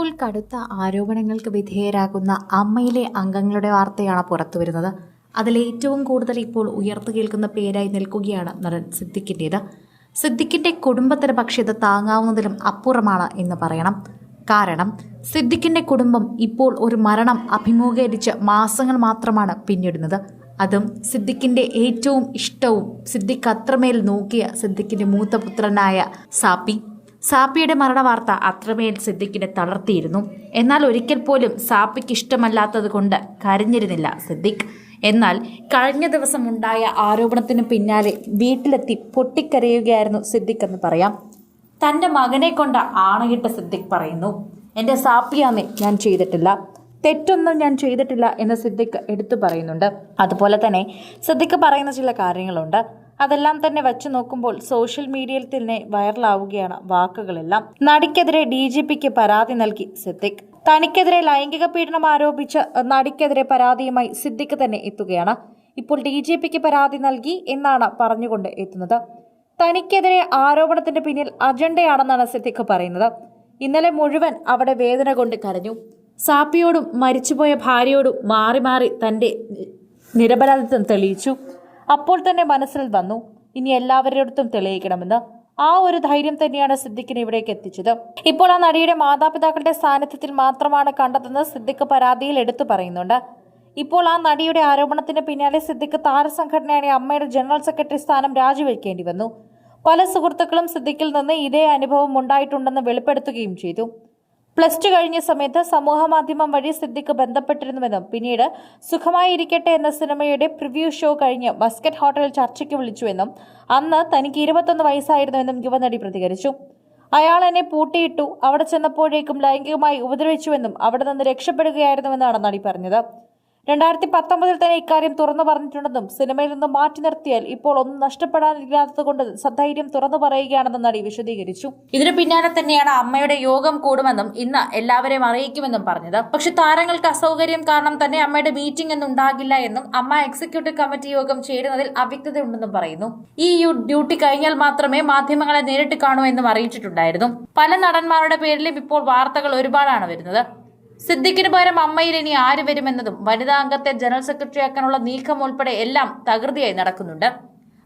ഇപ്പോൾ കടുത്ത ആരോപണങ്ങൾക്ക് വിധേയരാകുന്ന അമ്മയിലെ അംഗങ്ങളുടെ വാർത്തയാണ് പുറത്തുവരുന്നത് വരുന്നത്. ഏറ്റവും കൂടുതൽ ഇപ്പോൾ ഉയർത്തു കേൾക്കുന്ന പേരായി നിൽക്കുകയാണ് നടൻ സിദ്ദിഖിന്റേത് സിദ്ദിഖിന്റെ കുടുംബത്തിന് പക്ഷേ ഇത് താങ്ങാവുന്നതിലും അപ്പുറമാണ് എന്ന് പറയണം. കാരണം സിദ്ദിഖിന്റെ കുടുംബം ഇപ്പോൾ ഒരു മരണം അഭിമുഖീകരിച്ച് മാസങ്ങൾ മാത്രമാണ് പിന്നിടുന്നത്. അതും സിദ്ദിഖിന്റെ ഏറ്റവും ഇഷ്ടവും സിദ്ദിഖ് അത്രമേൽ നോക്കിയ സിദ്ദിഖിന്റെ മൂത്ത പുത്രനായ സാപ്പി. സാപ്പിയുടെ മരണവാർത്ത അത്രമേൽ സിദ്ദിഖിനെ തളർത്തിയിരുന്നു. എന്നാൽ ഒരിക്കൽ പോലും സാപ്പിക്ക് ഇഷ്ടമല്ലാത്തത് കൊണ്ട് കരഞ്ഞിരുന്നില്ല സിദ്ദിഖ്. എന്നാൽ കഴിഞ്ഞ ദിവസം ഉണ്ടായ ആരോപണത്തിന് പിന്നാലെ വീട്ടിലെത്തി പൊട്ടിക്കരയുകയായിരുന്നു സിദ്ദിഖ് എന്ന് പറയാം. തന്റെ മകനെ കൊണ്ട് ആണയിട്ട് സിദ്ദിഖ് പറയുന്നു. എന്റെ സാപ്പിയാമെ ഞാൻ ചെയ്തിട്ടില്ല. തെറ്റൊന്നും ഞാൻ ചെയ്തിട്ടില്ല എന്ന് സിദ്ദിഖ് എടുത്തു പറയുന്നുണ്ട്. അതുപോലെ തന്നെ സിദ്ദിഖ് പറയുന്ന ചില കാര്യങ്ങളുണ്ട്. അതെല്ലാം തന്നെ വച്ചു നോക്കുമ്പോൾ സോഷ്യൽ മീഡിയയിൽ തന്നെ വൈറലാവുകയാണ് വാക്കുകളെല്ലാം. നടിക്കെതിരെ ഡി ജി പിക്ക് പരാതി നൽകി സിദ്ദിഖ്. തനിക്കെതിരെ ലൈംഗിക പീഡനം ആരോപിച്ച് നടിക്കെതിരെ പരാതിയുമായി സിദ്ദിഖ് തന്നെ എത്തുകയാണ്. ഇപ്പോൾ ഡി ജി പിക്ക് പരാതി നൽകി എന്നാണ് പറഞ്ഞുകൊണ്ട് എത്തുന്നത്. തനിക്കെതിരെ ആരോപണത്തിന്റെ പിന്നിൽ അജണ്ടയാണെന്നാണ് സിദ്ദിഖ് പറയുന്നത്. ഇന്നലെ മുഴുവൻ അവിടെ വേദന കൊണ്ട് കരഞ്ഞു. സാപ്പിയോടും മരിച്ചുപോയ ഭാര്യയോടും മാറി മാറി തന്റെ നിരപരാധിത്വം തെളിയിച്ചു. അപ്പോൾ തന്നെ മനസ്സിൽ വന്നു ഇനി എല്ലാവരുടെ തെളിയിക്കണമെന്ന്. ആ ഒരു ധൈര്യം തന്നെയാണ് സിദ്ദിഖിനെ ഇവിടേക്ക് എത്തിച്ചത്. ഇപ്പോൾ ആ നടിയുടെ മാതാപിതാക്കളുടെ സാന്നിധ്യത്തിൽ മാത്രമാണ് കണ്ടതെന്ന് സിദ്ദിഖ് പരാതിയിൽ എടുത്തു പറയുന്നുണ്ട്. ഇപ്പോൾ ആ നടിയുടെ ആരോപണത്തിന് പിന്നാലെ സിദ്ദിഖ് താരസംഘടനയായ അമ്മയുടെ ജനറൽ സെക്രട്ടറി സ്ഥാനം രാജിവെക്കേണ്ടി വന്നു. പല സുഹൃത്തുക്കളും സിദ്ദിഖിൽ നിന്ന് ഇതേ അനുഭവം ഉണ്ടായിട്ടുണ്ടെന്ന് വെളിപ്പെടുത്തുകയും ചെയ്തു. പ്ലസ് ടു കഴിഞ്ഞ സമയത്ത് സമൂഹ മാധ്യമം വഴി സിദ്ദിഖ് ബന്ധപ്പെട്ടിരുന്നുവെന്നും പിന്നീട് സുഖമായിരിക്കട്ടെ എന്ന സിനിമയുടെ പ്രിവ്യൂ ഷോ കഴിഞ്ഞ് മസ്കറ്റ് ഹോട്ടലിൽ ചർച്ചയ്ക്ക് വിളിച്ചുവെന്നും അന്ന് തനിക്ക് ഇരുപത്തൊന്ന് വയസ്സായിരുന്നുവെന്നും യുവനടി പ്രതികരിച്ചു. അയാൾ എന്നെ പൂട്ടിയിട്ടു അവിടെ ചെന്നപ്പോഴേക്കും ലൈംഗികമായി ഉപദ്രവിച്ചുവെന്നും അവിടെ നിന്ന് രക്ഷപ്പെടുകയായിരുന്നുവെന്നാണ് നടി പറഞ്ഞത്. രണ്ടായിരത്തി പത്തൊമ്പതിൽ തന്നെ ഇക്കാര്യം തുറന്നു പറഞ്ഞിട്ടുണ്ടെന്നും സിനിമയിൽ നിന്ന് മാറ്റി നിർത്തിയാൽ ഇപ്പോൾ ഒന്നും നഷ്ടപ്പെടാനില്ലാത്തതുകൊണ്ട് സധൈര്യം തുറന്നു പറയുകയാണെന്നും നടി വിശദീകരിച്ചു. ഇതിനു പിന്നാലെ തന്നെയാണ് അമ്മയുടെ യോഗം കൂടുമെന്നും ഇന്ന് എല്ലാവരെയും അറിയിക്കുമെന്നും പറഞ്ഞത്. പക്ഷെ താരങ്ങൾക്ക് അസൗകര്യം കാരണം തന്നെ അമ്മയുടെ മീറ്റിംഗ് ഒന്നും ഉണ്ടാകില്ല എന്നും അമ്മ എക്സിക്യൂട്ടീവ് കമ്മിറ്റി യോഗം ചേരുന്നതിൽ അവ്യക്തതയുണ്ടെന്നും പറയുന്നു. ഈ ഡ്യൂട്ടി കഴിഞ്ഞാൽ മാത്രമേ മാധ്യമങ്ങളെ നേരിട്ട് കാണൂ എന്നും അറിയിച്ചിട്ടുണ്ടായിരുന്നു. പല നടന്മാരുടെ പേരിലും ഇപ്പോൾ വാർത്തകൾ ഒരുപാടാണ് വരുന്നത്. സിദ്ദിഖിന് പകരം അമ്മയിൽ ഇനി ആര് വരുമെന്നതും വനിതാ അംഗത്തെ ജനറൽ സെക്രട്ടറി ആക്കാനുള്ള നീക്കം ഉൾപ്പെടെ എല്ലാം തകൃതിയായി നടക്കുന്നുണ്ട്.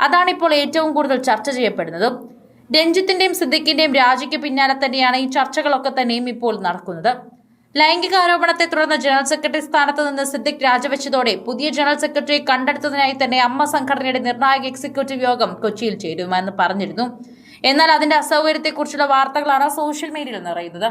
അതാണ് ഇപ്പോൾ ഏറ്റവും കൂടുതൽ ചർച്ച ചെയ്യപ്പെടുന്നതും. രഞ്ജിത്തിന്റെയും സിദ്ദിഖിന്റെയും രാജിക്ക് പിന്നാലെ തന്നെയാണ് ഈ ചർച്ചകളൊക്കെ തന്നെയും ഇപ്പോൾ നടക്കുന്നത്. ലൈംഗിക ആരോപണത്തെ തുടർന്ന് ജനറൽ സെക്രട്ടറി സ്ഥാനത്ത് നിന്ന് സിദ്ദിഖ് രാജിവെച്ചതോടെ പുതിയ ജനറൽ സെക്രട്ടറിയെ കണ്ടെടുത്തതിനായി തന്നെ അമ്മ സംഘടനയുടെ നിർണായക എക്സിക്യൂട്ടീവ് യോഗം കൊച്ചിയിൽ ചേരുമെന്ന് പറഞ്ഞിരുന്നു. എന്നാൽ അതിന്റെ അസൗകര്യത്തെക്കുറിച്ചുള്ള വാർത്തകളാണ് സോഷ്യൽ മീഡിയയിൽ നിറയുന്നത്.